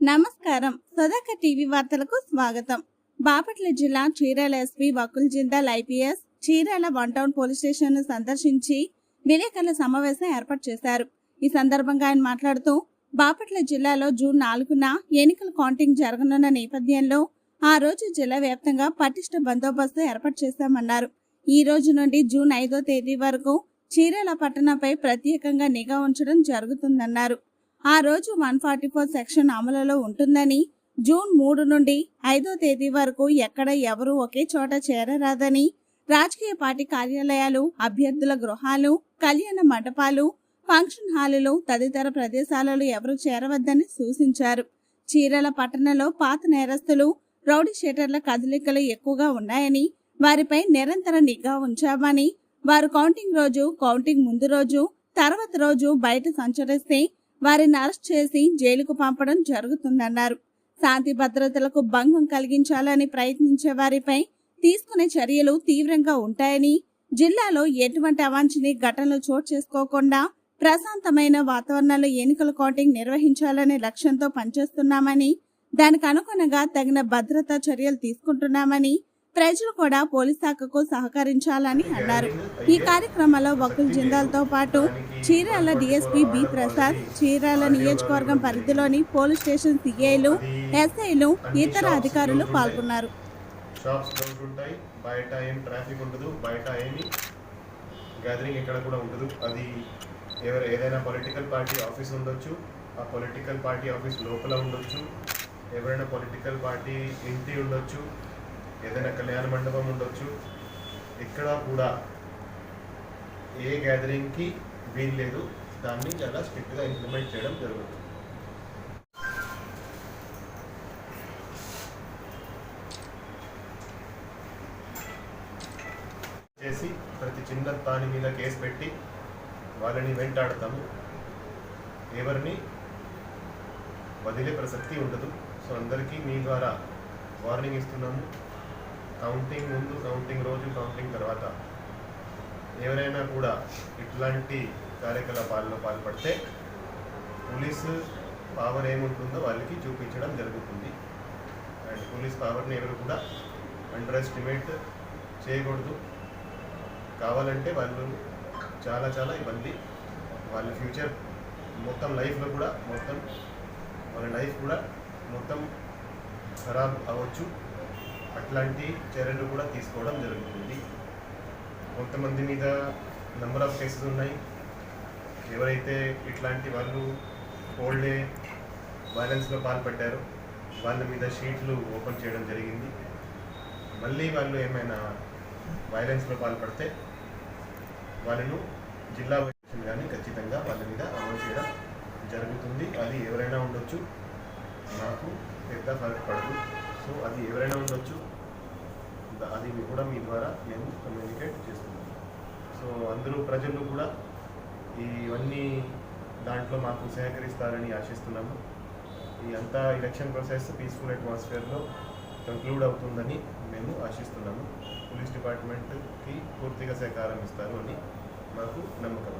నమస్కారం. సదాక టీవీ వార్తలకు స్వాగతం. బాపట్ల జిల్లా Chirala SP Vakul Jindal IPS Chirala one town police స్టేషన్ను సందర్శించి విలేకరుల సమావేశం ఏర్పాటు చేశారు. ఈ సందర్భంగా ఆయన మాట్లాడుతూ బాపట్ల జిల్లాలో జూన్ నాలుగున ఎన్నికల కౌంటింగ్ జరగనున్న నేపథ్యంలో ఆ రోజు జిల్లా వ్యాప్తంగా పటిష్ట బందోబస్తు ఏర్పాటు చేశామన్నారు. ఈ రోజు నుండి జూన్ ఐదో తేదీ వరకు చీరాల పట్టణంపై ప్రత్యేకంగా నిఘా ఉంచడం జరుగుతుందన్నారు. ఆ రోజు వన్ ఫార్టీ ఫోర్ సెక్షన్ అమలులో ఉంటుందని జూన్ మూడు నుండి ఐదో తేదీ వరకు ఎక్కడ ఎవరు ఒకే చోట చేరరాదని రాజకీయ పార్టీ కార్యాలయాలు అభ్యర్థుల గృహాలు కళ్యాణ మండపాలు ఫంక్షన్ హాలులు తదితర ప్రదేశాలలో ఎవరు చేరవద్దని సూచించారు. చీరల పట్టణంలో పాత నేరస్తులు రౌడీ షీటర్ల కదలికలు ఎక్కువగా ఉన్నాయని వారిపై నిరంతర నిఘా ఉంచామని వారు కౌంటింగ్ రోజు కౌంటింగ్ ముందు రోజు తర్వాత రోజు బయట సంచరిస్తే వారిని అరెస్ట్ చేసి జైలుకు పంపడం జరుగుతుందన్నారు. శాంతి భద్రతలకు భంగం కలిగించాలని ప్రయత్నించే వారిపై తీసుకునే చర్యలు తీవ్రంగా ఉంటాయని జిల్లాలో ఎటువంటి అవాంఛనీయ ఘటనలు చోటు చేసుకోకుండా ప్రశాంతమైన వాతావరణంలో ఎన్నికల కౌంటింగ్ నిర్వహించాలనే లక్ష్యంతో పనిచేస్తున్నామని దానికి అనుగుణంగా తగిన భద్రతా చర్యలు తీసుకుంటున్నామని ప్రజలు కూడా పోలీస్ శాఖకు సహకరించాలని అన్నారు. ఈ కార్యక్రమంలో వకుల్ జిందాల్తో పాటు చీరాల డిఎస్పీ బి ప్రసాద్ చీరాల నియోజకవర్గం పరిధిలోని పోలీస్ స్టేషన్ సిఐలు ఎస్ఐలు ఇతర అధికారులు పాల్గొన్నారు. షాప్స్ క్లోజ్ ఉంటాయి. బయట ఏం ట్రాఫిక్ ఉండదు. బయట ఏమి గ్యాదరింగ్ ఎక్కడ కూడా ఉండదు. అది ఎవరు ఏదైనా పొలిటికల్ పార్టీ ఆఫీస్ ఉండొచ్చు. ఆ పొలిటికల్ పార్టీ ఆఫీస్ లోపల ఉండొచ్చు. ఎవరైనా పొలిటికల్ పార్టీ ఇంటి ఉండొచ్చు. ఏదైనా కళ్యాణ మండపం ఉండొచ్చు. ఇక్కడ కూడా ఏ గ్యాదరింగ్కి వీలు లేదు దాన్ని చాలా స్ట్రిక్ట్గా ఇంప్లిమెంట్ చేయడం జరుగుతుంది. చేసి ప్రతి చిన్న దాని మీద కేసు పెట్టి వాళ్ళని వెంటాడతాము. ఎవరిని వదిలే ప్రసక్తి ఉండదు. సో అందరికీ మీ ద్వారా వార్నింగ్ ఇస్తున్నాము. కౌంటింగ్ ముందు కౌంటింగ్ రోజు కౌంటింగ్ తర్వాత ఎవరైనా కూడా ఇట్లాంటి కార్యకలాపాల్లో పాల్పడితే పోలీసు పవర్ ఏముంటుందో వాళ్ళకి చూపించడం జరుగుతుంది. అండ్ పోలీస్ పవర్ని ఎవరు కూడా అండర్ ఎస్టిమేట్ చేయకూడదు. కావాలంటే వాళ్ళు చాలా చాలా ఇబ్బంది. వాళ్ళ ఫ్యూచర్ మొత్తం లైఫ్లో కూడా మొత్తం వాళ్ళ లైఫ్ కూడా మొత్తం ఖరాబ్ అవ్వచ్చు. అట్లాంటి చర్యలు కూడా తీసుకోవడం జరుగుతుంది. కొంతమంది మీద నెంబర్ ఆఫ్ కేసెస్ ఉన్నాయి. ఎవరైతే ఇట్లాంటి వాళ్ళు ఓల్డ్ డే వైలెన్స్లో పాల్పడ్డారో వాళ్ళ మీద షీట్లు ఓపెన్ చేయడం జరిగింది. మళ్ళీ వాళ్ళు ఏమైనా వైలెన్స్లో పాల్పడితే వాళ్ళను జిల్లా వైద్యం కానీ ఖచ్చితంగా వాళ్ళ మీద అమలు చేయడం జరుగుతుంది. అది ఎవరైనా ఉండొచ్చు. నాకు పెద్ద ఫరక్ పడదు సో అది ఎవరైనా ఉండొచ్చు. అది కూడా మీ ద్వారా మేము కమ్యూనికేట్ చేస్తున్నాం. సో అందరూ ప్రజలు కూడా ఇవన్నీ దాంట్లో మాకు సహకరిస్తారని ఆశిస్తున్నాము. ఈ అంతా ఎలక్షన్ ప్రాసెస్ పీస్ఫుల్ అట్మాస్ఫియర్లో కంక్లూడ్ అవుతుందని మేము ఆశిస్తున్నాము. పోలీస్ డిపార్ట్మెంట్కి పూర్తిగా సహకారం ఇస్తారు అని మాకు నమ్మకం